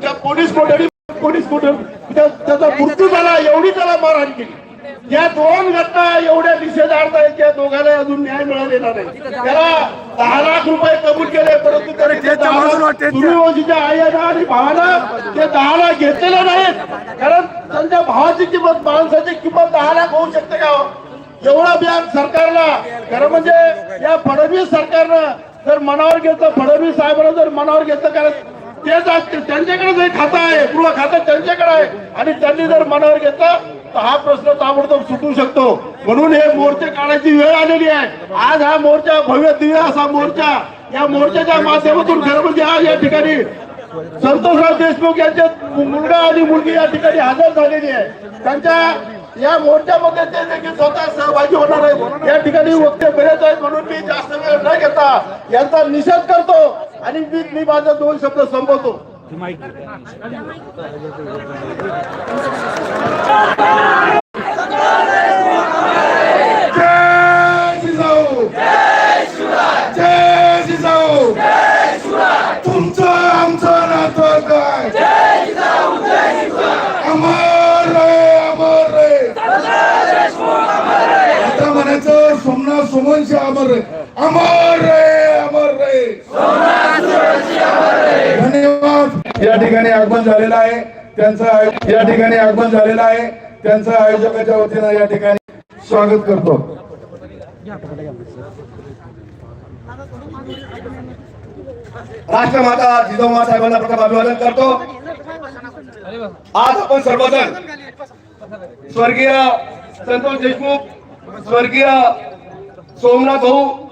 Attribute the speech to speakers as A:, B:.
A: त्या पोलीस कोठडी पोलीस कोठडी त्या- त्याचा मृत्यू झाला एवढी त्याला मारहाण केली. या दोन घटना एवढ्या निषेधार्थ आहेत त्या दोघांना अजून न्याय मिळालेला नाही. त्याला दहा लाख रुपये कबूल केले परंतु त्याने ते दहा लाख सूर्यवंशीच्या आईला आणि भावाला ते दहा लाख घेतलेले नाहीत. कारण त्यांच्या भावाची किंमत माणसाची किंमत दहा लाख होऊ शकते का हो? एवढा व्याज सरकारला खरं म्हणजे या फडणवीस सरकारनं जर मनावर घेतलं फडणवीस साहेबांना जर मनावर घेतलं कारण तेच त्यांच्याकडे जे खातं आहे गृह खातं त्यांच्याकडे आहे. आणि त्यांनी जर मनावर घेतलं तर हा प्रश्न ताबडतोब सुटू शकतो. म्हणून हे मोर्चे काढायची वेळ आलेली आहे. आज हा मोर्चा भव्य दिव्य असा मोर्चा या मोर्चाच्या माध्यमातून खरं म्हणजे आज या ठिकाणी संतोषराव देशमुख यांचे मुलगा आणि मुलगी या ठिकाणी हजर झालेली आहे. त्यांच्या या मोर्चामध्ये ते देखील स्वतः सहभागी होणार आहेत. या ठिकाणी वक्ते बरेच आहेत म्हणून मी जास्त वेळ न घेता यांचा निषेध करतो आणि मी मी माझा दोन शब्द संपवतो. जिजाऊ तुमचं सोमनाथ अमर रे अमर रे अमर रे धन्यवाद. या ठिकाणी आगमन झालेलं आहे. त्यांचं या ठिकाणी आगमन झालेलं आहे. त्यांचं आयोजकाच्या वतीनं या ठिकाणी स्वागत करतो.
B: राष्ट्रमाता जिजाऊमा साहेबांना प्रथम अभिवादन करतो. आज आपण सर्वजण स्वर्गीय संतोष देशमुख स्वर्गीय sou um nabão